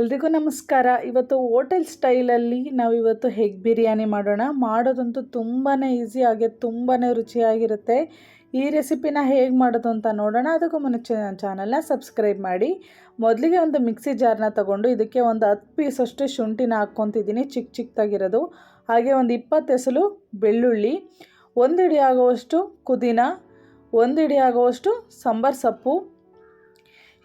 ಎಲ್ರಿಗೂ ನಮಸ್ಕಾರ. ಇವತ್ತು ಹೋಟೆಲ್ ಸ್ಟೈಲಲ್ಲಿ ನಾವು ಇವತ್ತು ಹೆಗ್ ಬಿರಿಯಾನಿ ಮಾಡೋಣ. ಮಾಡೋದಂತೂ ತುಂಬಾ ಈಸಿ ಹಾಗೆ ತುಂಬಾ ರುಚಿಯಾಗಿರುತ್ತೆ. ಈ ರೆಸಿಪಿನ ಹೇಗೆ ಮಾಡೋದು ಅಂತ ನೋಡೋಣ. ಅದಕ್ಕೂ ಮುಂಚೆ ನನ್ನ ಚಾನಲ್ನ ಸಬ್ಸ್ಕ್ರೈಬ್ ಮಾಡಿ. ಮೊದಲಿಗೆ ಒಂದು ಮಿಕ್ಸಿ ಜಾರ್ನ ತಗೊಂಡು ಇದಕ್ಕೆ ಒಂದು ಹತ್ತು ಪೀಸಷ್ಟು ಶುಂಠಿನ ಹಾಕ್ಕೊತಿದ್ದೀನಿ. ಚಿಕ್ಕ ಚಿಕ್ಕದಾಗಿರೋದು ಹಾಗೆ ಒಂದು ಇಪ್ಪತ್ತು ಎಸಲು ಬೆಳ್ಳುಳ್ಳಿ, ಒಂದು ಹಿಡಿ ಆಗುವಷ್ಟು ಪುದೀನ, ಒಂದು ಹಿಡಿ ಆಗುವಷ್ಟು ಸಾಂಬಾರು ಸೊಪ್ಪು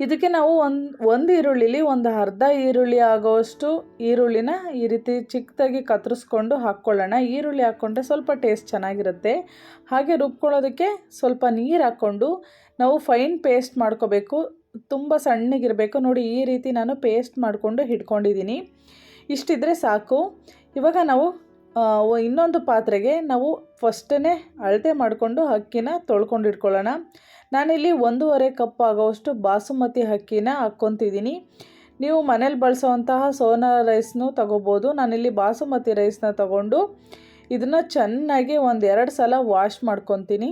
ಇದಕ್ಕೆ ನಾವು ಒಂದು ಒಂದು ಈರುಳ್ಳಿಲಿ, ಒಂದು ಅರ್ಧ ಈರುಳ್ಳಿ ಆಗೋವಷ್ಟು ಈರುಳ್ಳಿನ ಈ ರೀತಿ ಚಿಕ್ಕದಾಗಿ ಕತ್ತರಿಸ್ಕೊಂಡು ಹಾಕ್ಕೊಳ್ಳೋಣ. ಈರುಳ್ಳಿ ಹಾಕ್ಕೊಂಡ್ರೆ ಸ್ವಲ್ಪ ಟೇಸ್ಟ್ ಚೆನ್ನಾಗಿರುತ್ತೆ. ಹಾಗೆ ರುಬ್ಕೊಳ್ಳೋದಕ್ಕೆ ಸ್ವಲ್ಪ ನೀರು ಹಾಕ್ಕೊಂಡು ನಾವು ಫೈನ್ ಪೇಸ್ಟ್ ಮಾಡ್ಕೋಬೇಕು. ತುಂಬ ಸಣ್ಣಗಿರಬೇಕು. ನೋಡಿ, ಈ ರೀತಿ ನಾನು ಪೇಸ್ಟ್ ಮಾಡಿಕೊಂಡು ಹಿಡ್ಕೊಂಡಿದ್ದೀನಿ. ಇಷ್ಟಿದ್ರೆ ಸಾಕು. ಇವಾಗ ನಾವು ಇನ್ನೊಂದು ಪಾತ್ರೆಗೆ ನಾವು ಫಸ್ಟೇ ಅಳತೆ ಮಾಡಿಕೊಂಡು ಅಕ್ಕಿನ ತೊಳ್ಕೊಂಡಿಟ್ಕೊಳ್ಳೋಣ. ನಾನಿಲ್ಲಿ ಒಂದೂವರೆ ಕಪ್ ಆಗೋವಷ್ಟು ಬಾಸುಮತಿ ಅಕ್ಕಿನ ಹಾಕ್ಕೊತಿದ್ದೀನಿ. ನೀವು ಮನೇಲಿ ಬಳಸೋವಂತಹ ಸೋನಾ ರೈಸ್ನು ತಗೋಬೋದು. ನಾನಿಲ್ಲಿ ಬಾಸುಮತಿ ರೈಸ್ನ ತಗೊಂಡು ಇದನ್ನು ಚೆನ್ನಾಗಿ ಒಂದು ಎರಡು ಸಲ ವಾಶ್ ಮಾಡ್ಕೊತೀನಿ.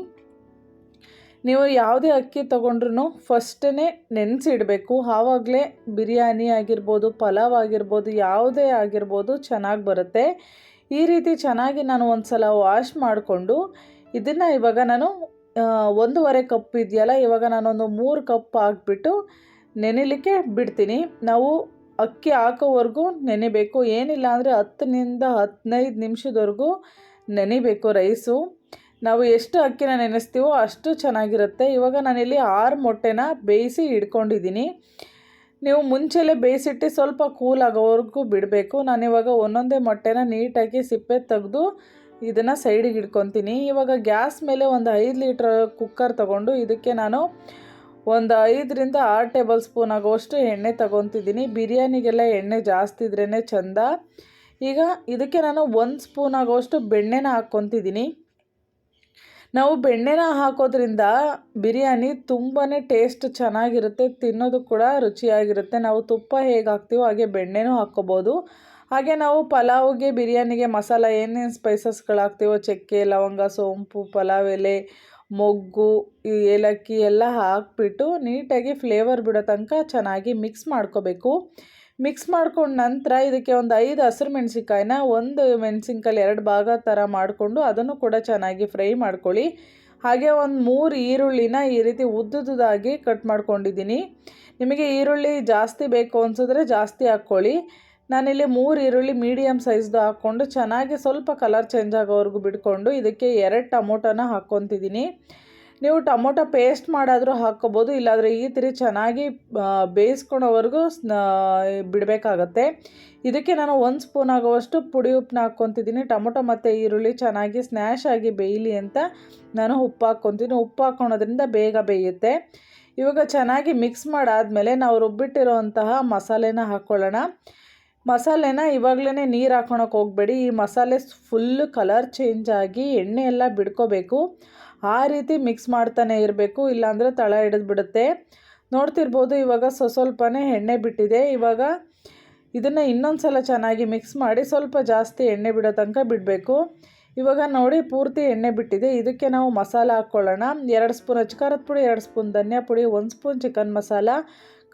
ನೀವು ಯಾವುದೇ ಅಕ್ಕಿ ತೊಗೊಂಡ್ರೂ ಫಸ್ಟೇ ನೆನೆಸಿಡಬೇಕು. ಆವಾಗಲೇ ಬಿರಿಯಾನಿ ಆಗಿರ್ಬೋದು, ಪಲಾವ್ ಆಗಿರ್ಬೋದು, ಯಾವುದೇ ಆಗಿರ್ಬೋದು ಚೆನ್ನಾಗಿ ಬರುತ್ತೆ. ಈ ರೀತಿ ಚೆನ್ನಾಗಿ ನಾನು ಒಂದು ಸಲ ವಾಶ್ ಮಾಡಿಕೊಂಡು ಇದನ್ನು ಇವಾಗ ನಾನು ಒಂದೂವರೆ ಕಪ್ ಇದೆಯಲ್ಲ, ಇವಾಗ ನಾನೊಂದು ಮೂರು ಕಪ್ ಹಾಕ್ಬಿಟ್ಟು ನೆನೆಲಿಕ್ಕೆ ಬಿಡ್ತೀನಿ. ನಾವು ಅಕ್ಕಿ ಹಾಕೋವರೆಗೂ ನೆನೆಬೇಕು. ಏನಿಲ್ಲ ಅಂದರೆ ಹತ್ತರಿಂದ ಹದಿನೈದು ನಿಮಿಷದವರೆಗೂ ನೆನಿಬೇಕು ರೈಸು. ನಾವು ಎಷ್ಟು ಅಕ್ಕಿನ ನೆನೆಸ್ತೀವೋ ಅಷ್ಟು ಚೆನ್ನಾಗಿರುತ್ತೆ. ಇವಾಗ ನಾನಿಲ್ಲಿ ಆರು ಮೊಟ್ಟೆನ ಬೇಯಿಸಿ ಇಟ್ಕೊಂಡಿದ್ದೀನಿ. ನೀವು ಮುಂಚೆಲೇ ಬೇಯಿಸಿಟ್ಟು ಸ್ವಲ್ಪ ಕೂಲ್ ಆಗೋವರೆಗೂ ಬಿಡಬೇಕು. ಇವಾಗ ಒಂದೊಂದೇ ಮೊಟ್ಟೆನ ನೀಟಾಗಿ ಸಿಪ್ಪೆ ತೆಗೆದು ಇದನ್ನು ಸೈಡಿಗೆ ಇಟ್ಕೊತೀನಿ. ಇವಾಗ ಗ್ಯಾಸ್ ಮೇಲೆ ಒಂದು ಐದು ಲೀಟ್ರ್ ಕುಕ್ಕರ್ ತಗೊಂಡು ಇದಕ್ಕೆ ನಾನು ಒಂದು ಐದರಿಂದ ಆರು ಟೇಬಲ್ ಸ್ಪೂನ್ ಆಗೋಷ್ಟು ಎಣ್ಣೆ ತಗೊತಿದ್ದೀನಿ. ಬಿರಿಯಾನಿಗೆಲ್ಲ ಎಣ್ಣೆ ಜಾಸ್ತಿ ಇದ್ರೇ ಚಂದ. ಈಗ ಇದಕ್ಕೆ ನಾನು ಒಂದು ಸ್ಪೂನ್ ಆಗೋಷ್ಟು ಬೆಣ್ಣೆನ ಹಾಕ್ಕೊತಿದ್ದೀನಿ. ನಾವು ಬೆಣ್ಣೆನ ಹಾಕೋದ್ರಿಂದ ಬಿರಿಯಾನಿ ತುಂಬಾ ಟೇಸ್ಟ್ ಚೆನ್ನಾಗಿರುತ್ತೆ, ತಿನ್ನೋದು ಕೂಡ ರುಚಿಯಾಗಿರುತ್ತೆ. ನಾವು ತುಪ್ಪ ಹೇಗೆ ಹಾಕ್ತೀವೋ ಹಾಗೆ ಬೆಣ್ಣೆನೂ ಹಾಕ್ಕೋಬೋದು. ಹಾಗೆ ನಾವು ಪಲಾವ್ಗೆ, ಬಿರಿಯಾನಿಗೆ ಮಸಾಲ ಏನೇನು ಸ್ಪೈಸಸ್ಗಳು ಹಾಕ್ತೀವೋ, ಚಕ್ಕೆ, ಲವಂಗ, ಸೋಂಪು, ಪಲಾವ್ ಎಲೆ, ಮೊಗ್ಗು ಏಲಕ್ಕಿ ಎಲ್ಲ ಹಾಕ್ಬಿಟ್ಟು ನೀಟಾಗಿ ಫ್ಲೇವರ್ ಬಿಡೋ ತನಕ ಚೆನ್ನಾಗಿ ಮಿಕ್ಸ್ ಮಾಡ್ಕೋಬೇಕು. ಮಿಕ್ಸ್ ಮಾಡ್ಕೊಂಡ ನಂತರ ಇದಕ್ಕೆ ಒಂದು ಐದು ಹಸಿರು ಮೆಣಸಿನ್ಕಾಯಿನ, ಒಂದು ಮೆಣಸಿನ್ಕಾಯಿ ಎರಡು ಭಾಗ ಥರ ಮಾಡಿಕೊಂಡು ಅದನ್ನು ಕೂಡ ಚೆನ್ನಾಗಿ ಫ್ರೈ ಮಾಡ್ಕೊಳ್ಳಿ. ಹಾಗೆ ಒಂದು ಮೂರು ಈರುಳ್ಳಿನ ಈ ರೀತಿ ಉದ್ದುದಾಗಿ ಕಟ್ ಮಾಡ್ಕೊಂಡಿದ್ದೀನಿ. ನಿಮಗೆ ಈರುಳ್ಳಿ ಜಾಸ್ತಿ ಬೇಕು ಅನಿಸಿದ್ರೆ ಜಾಸ್ತಿ ಹಾಕ್ಕೊಳ್ಳಿ. ನಾನಿಲ್ಲಿ ಮೂರು ಈರುಳ್ಳಿ ಮೀಡಿಯಮ್ ಸೈಜ್ದು ಹಾಕ್ಕೊಂಡು ಚೆನ್ನಾಗಿ ಸ್ವಲ್ಪ ಕಲರ್ ಚೇಂಜ್ ಆಗೋವರೆಗೂ ಬಿಟ್ಕೊಂಡು ಇದಕ್ಕೆ ಎರಡು ಟೊಮೊಟೊನ ಹಾಕ್ಕೊತಿದ್ದೀನಿ. ನೀವು ಟೊಮೊಟೊ ಪೇಸ್ಟ್ ಮಾಡಾದರೂ ಹಾಕ್ಕೋಬೋದು, ಇಲ್ಲಾದರೆ ಈ ಥರ ಚೆನ್ನಾಗಿ ಬೇಯಿಸ್ಕೊಳೋವರೆಗೂ ಬಿಡಬೇಕಾಗತ್ತೆ. ಇದಕ್ಕೆ ನಾನು ಒಂದು ಸ್ಪೂನ್ ಆಗುವಷ್ಟು ಪುಡಿ ಉಪ್ಪನ್ನ ಹಾಕ್ಕೊತಿದ್ದೀನಿ. ಟೊಮೊಟೊ ಮತ್ತು ಈರುಳ್ಳಿ ಚೆನ್ನಾಗಿ ಸ್ನ್ಯಾಶ್ ಆಗಿ ಬೇಯಲಿ ಅಂತ ನಾನು ಉಪ್ಪು ಹಾಕ್ಕೊತೀನಿ ಉಪ್ಪು ಹಾಕ್ಕೊಳೋದ್ರಿಂದ ಬೇಗ ಬೇಯುತ್ತೆ. ಇವಾಗ ಚೆನ್ನಾಗಿ ಮಿಕ್ಸ್ ಮಾಡಾದಮೇಲೆ ನಾವು ರುಬ್ಬಿಟ್ಟಿರೋಂತಹ ಮಸಾಲೆನ ಹಾಕ್ಕೊಳ್ಳೋಣ. ಮಸಾಲೆನ ಇವಾಗಲೇ ನೀರು ಹಾಕೊಳಕ್ಕೆ ಹೋಗಬೇಡಿ. ಈ ಮಸಾಲೆ ಫುಲ್ ಕಲರ್ ಚೇಂಜ್ ಆಗಿ ಎಣ್ಣೆ ಎಲ್ಲ ಬಿಡ್ಕೋಬೇಕು. ಆ ರೀತಿ ಮಿಕ್ಸ್ ಮಾಡ್ತಾನೆ ಇರಬೇಕು, ಇಲ್ಲಾಂದರೆ ತಳ ಹಿಡಿದ್ಬಿಡುತ್ತೆ ನೋಡ್ತಿರ್ಬೋದು, ಇವಾಗ ಸ್ವ ಸ್ವಲ್ಪನೇ ಎಣ್ಣೆ ಬಿಟ್ಟಿದೆ. ಇವಾಗ ಇದನ್ನು ಇನ್ನೊಂದು ಸಲ ಚೆನ್ನಾಗಿ ಮಿಕ್ಸ್ ಮಾಡಿ ಸ್ವಲ್ಪ ಜಾಸ್ತಿ ಎಣ್ಣೆ ಬಿಡೋ ತನಕ ಬಿಡಬೇಕು. ಇವಾಗ ನೋಡಿ, ಪೂರ್ತಿ ಎಣ್ಣೆ ಬಿಟ್ಟಿದೆ. ಇದಕ್ಕೆ ನಾವು ಮಸಾಲ ಹಾಕ್ಕೊಳ್ಳೋಣ. ಎರಡು ಸ್ಪೂನ್ ಅಚ್ಕಾರದ ಪುಡಿ, ಎರಡು ಸ್ಪೂನ್ ಧನಿಯಾ ಪುಡಿ, ಒಂದು ಸ್ಪೂನ್ ಚಿಕನ್ ಮಸಾಲ,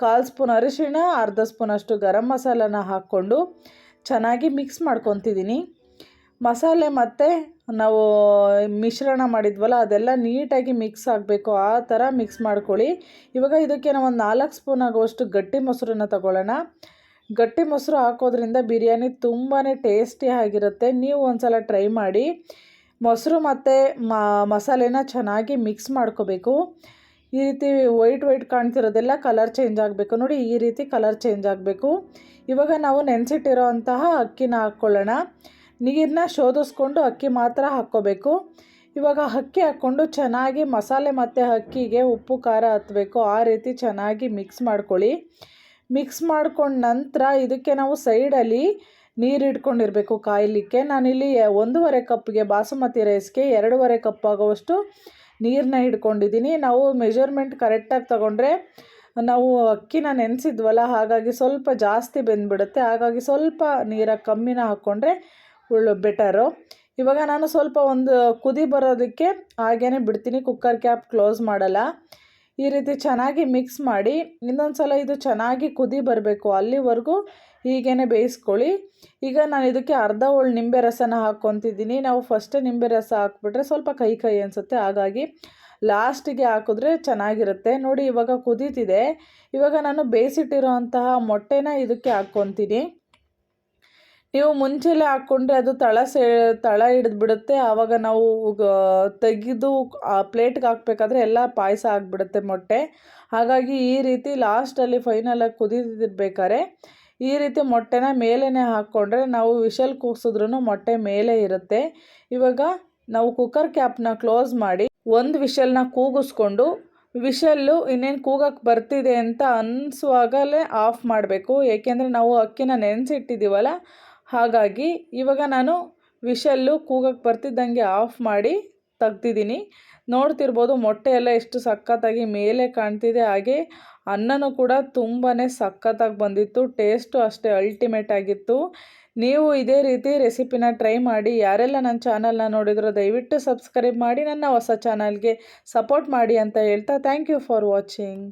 ಕಾಲು ಸ್ಪೂನ್ ಅರಿಶಿಣ, ಅರ್ಧ ಸ್ಪೂನ್ ಅಷ್ಟು ಗರಂ ಮಸಾಲನ ಹಾಕ್ಕೊಂಡು ಚೆನ್ನಾಗಿ ಮಿಕ್ಸ್ ಮಾಡ್ಕೊತಿದ್ದೀನಿ. ಮಸಾಲೆ ಮತ್ತು ನಾವು ಮಿಶ್ರಣ ಮಾಡಿದ್ವಲ್ಲ, ಅದೆಲ್ಲ ನೀಟಾಗಿ ಮಿಕ್ಸ್ ಆಗಬೇಕು. ಆ ಥರ ಮಿಕ್ಸ್ ಮಾಡ್ಕೊಳ್ಳಿ. ಇವಾಗ ಇದಕ್ಕೆ ನಾವು ಒಂದು ನಾಲ್ಕು ಸ್ಪೂನ್ ಆಗುವಷ್ಟು ಗಟ್ಟಿ ಮೊಸರನ್ನ ತಗೊಳ್ಳೋಣ. ಗಟ್ಟಿ ಮೊಸರು ಹಾಕೋದ್ರಿಂದ ಬಿರಿಯಾನಿ ತುಂಬಾ ಟೇಸ್ಟಿ ಆಗಿರುತ್ತೆ. ನೀವು ಒಂದ್ಸಲ ಟ್ರೈ ಮಾಡಿ. ಮೊಸರು ಮತ್ತು ಮಸಾಲೆನ ಚೆನ್ನಾಗಿ ಮಿಕ್ಸ್ ಮಾಡ್ಕೋಬೇಕು. ಈ ರೀತಿ ವೈಟ್ ವೈಟ್ ಕಾಣ್ತಿರೋದೆಲ್ಲ ಕಲರ್ ಚೇಂಜ್ ಆಗಬೇಕು. ನೋಡಿ, ಈ ರೀತಿ ಕಲರ್ ಚೇಂಜ್ ಆಗಬೇಕು. ಇವಾಗ ನಾವು ನೆನೆಸಿಟ್ಟಿರೋ ಅಂತಹ ಅಕ್ಕಿನ ಹಾಕ್ಕೊಳ್ಳೋಣ. ನೀರನ್ನ ಶೋಧಿಸ್ಕೊಂಡು ಅಕ್ಕಿ ಮಾತ್ರ ಹಾಕ್ಕೋಬೇಕು. ಇವಾಗ ಅಕ್ಕಿ ಹಾಕ್ಕೊಂಡು ಚೆನ್ನಾಗಿ ಮಸಾಲೆ ಮತ್ತು ಅಕ್ಕಿಗೆ ಉಪ್ಪು, ಖಾರ ಹತ್ತಬೇಕು ಆ ರೀತಿ ಚೆನ್ನಾಗಿ ಮಿಕ್ಸ್ ಮಾಡ್ಕೊಳ್ಳಿ. ಮಿಕ್ಸ್ ಮಾಡ್ಕೊಂಡ ನಂತರ ಇದಕ್ಕೆ ನಾವು ಸೈಡಲ್ಲಿ ನೀರು ಇಟ್ಕೊಂಡಿರಬೇಕು ಕಾಯಲಿಕ್ಕೆ. ನಾನಿಲ್ಲಿ ಒಂದೂವರೆ ಕಪ್ಗೆ ಬಾಸುಮತಿ ರೈಸ್ಗೆ ಎರಡೂವರೆ ಕಪ್ ಆಗೋವಷ್ಟು ನೀರನ್ನ ಹಿಡ್ಕೊಂಡಿದ್ದೀನಿ ನಾವು ಮೆಜರ್ಮೆಂಟ್ ಕರೆಕ್ಟಾಗಿ ತಗೊಂಡ್ರೆ ನಾವು ಅಕ್ಕಿನ ನೆನೆಸಿದ್ವಲ್ಲ, ಹಾಗಾಗಿ ಸ್ವಲ್ಪ ಜಾಸ್ತಿ ಬೆಂದ್ಬಿಡುತ್ತೆ. ಹಾಗಾಗಿ ಸ್ವಲ್ಪ ನೀರ ಕಮ್ಮಿನ ಹಾಕ್ಕೊಂಡ್ರೆ ಬೆಟರು ಇವಾಗ ನಾನು ಸ್ವಲ್ಪ ಒಂದು ಕುದಿ ಬರೋದಕ್ಕೆ ಹಾಗೇ ಬಿಡ್ತೀನಿ ಕುಕ್ಕರ್ ಕ್ಯಾಪ್ ಕ್ಲೋಸ್ ಮಾಡಲ್ಲ. ಈ ರೀತಿ ಚೆನ್ನಾಗಿ ಮಿಕ್ಸ್ ಮಾಡಿ ಇನ್ನೊಂದು ಸಲ ಇದು ಚೆನ್ನಾಗಿ ಕುದಿ ಬರಬೇಕು ಅಲ್ಲಿವರೆಗೂ ಹೀಗೇ ಬೇಯಿಸ್ಕೊಳ್ಳಿ. ಈಗ ನಾನು ಇದಕ್ಕೆ ಅರ್ಧ ಹೋಳು ನಿಂಬೆ ರಸನ ಹಾಕ್ಕೊತಿದ್ದೀನಿ. ನಾವು ಫಸ್ಟೇ ನಿಂಬೆ ರಸ ಹಾಕ್ಬಿಟ್ರೆ ಸ್ವಲ್ಪ ಕೈ ಕೈ ಅನಿಸುತ್ತೆ, ಹಾಗಾಗಿ ಲಾಸ್ಟಿಗೆ ಹಾಕಿದ್ರೆ ಚೆನ್ನಾಗಿರುತ್ತೆ. ನೋಡಿ ಇವಾಗ ಕುದೀತಿದೆ. ಇವಾಗ ನಾನು ಬೇಯಿಸಿಟ್ಟಿರೋ ಅಂತಹ ಮೊಟ್ಟೆನ ಇದಕ್ಕೆ ಹಾಕ್ಕೊತೀನಿ. ನೀವು ಮುಂಚೆಲೇ ಹಾಕ್ಕೊಂಡ್ರೆ ಅದು ತಳ ಸೇ, ತಳ ಹಿಡಿದ್ಬಿಡುತ್ತೆ ಆವಾಗ ನಾವು ತೆಗೆದು ಆ ಪ್ಲೇಟ್ಗೆ ಹಾಕ್ಬೇಕಾದ್ರೆ ಎಲ್ಲ ಪಾಯಸ ಆಗಿಬಿಡುತ್ತೆ ಮೊಟ್ಟೆ. ಹಾಗಾಗಿ ಈ ರೀತಿ ಲಾಸ್ಟಲ್ಲಿ ಫೈನಲಾಗಿ ಕುದಿದಿರ್ಬೇಕಾದ್ರೆ ಈ ರೀತಿ ಮೊಟ್ಟೆನ ಮೇಲೇ ಹಾಕ್ಕೊಂಡ್ರೆ ನಾವು ವಿಷಲ್ ಕೂಗ್ಸಿದ್ರೂ ಮೊಟ್ಟೆ ಮೇಲೆ ಇರುತ್ತೆ. ಇವಾಗ ನಾವು ಕುಕ್ಕರ್ ಕ್ಯಾಪ್ನ ಕ್ಲೋಸ್ ಮಾಡಿ ಒಂದು ವಿಷಲ್ನ ಕೂಗಿಸ್ಕೊಂಡು ವಿಷಲ್ಲು ಇನ್ನೇನು ಕೂಗಕ್ಕೆ ಬರ್ತಿದೆ ಅಂತ ಅನ್ನಿಸುವಾಗಲೇ ಆಫ್ ಮಾಡಬೇಕು. ಏಕೆಂದರೆ ನಾವು ಅಕ್ಕಿನ ನೆನೆಸಿಟ್ಟಿದ್ದೀವಲ್ಲ ಹಾಗಾಗಿ ಇವಾಗ ನಾನು ವಿಷಲ್ಲು ಕೂಗಕ್ಕೆ ಬರ್ತಿದ್ದಂಗೆ ಆಫ್ ಮಾಡಿ ತೆಗ್ದಿದ್ದೀನಿ. ನೋಡ್ತಿರ್ಬೋದು ಮೊಟ್ಟೆ ಎಲ್ಲ ಎಷ್ಟು ಸಖತ್ತಾಗಿ ಮೇಲೆ ಕಾಣ್ತಿದೆ. ಹಾಗೆ ಅನ್ನನೂ ಕೂಡ ತುಂಬಾ ಸಖತ್ತಾಗಿ ಬಂದಿತ್ತು. ಟೇಸ್ಟು ಅಷ್ಟೇ ಅಲ್ಟಿಮೇಟ್ ಆಗಿತ್ತು. ನೀವು ಇದೇ ರೀತಿ ರೆಸಿಪಿನ ಟ್ರೈ ಮಾಡಿ. ಯಾರೆಲ್ಲ ನನ್ನ ಚಾನಲ್ನ ನೋಡಿದ್ರೋ ದಯವಿಟ್ಟು ಸಬ್ಸ್ಕ್ರೈಬ್ ಮಾಡಿ. ನನ್ನ ಹೊಸ ಚಾನಲ್ಗೆ ಸಪೋರ್ಟ್ ಮಾಡಿ ಅಂತ ಹೇಳ್ತಾ ಥ್ಯಾಂಕ್ ಯು ಫಾರ್ ವಾಚಿಂಗ್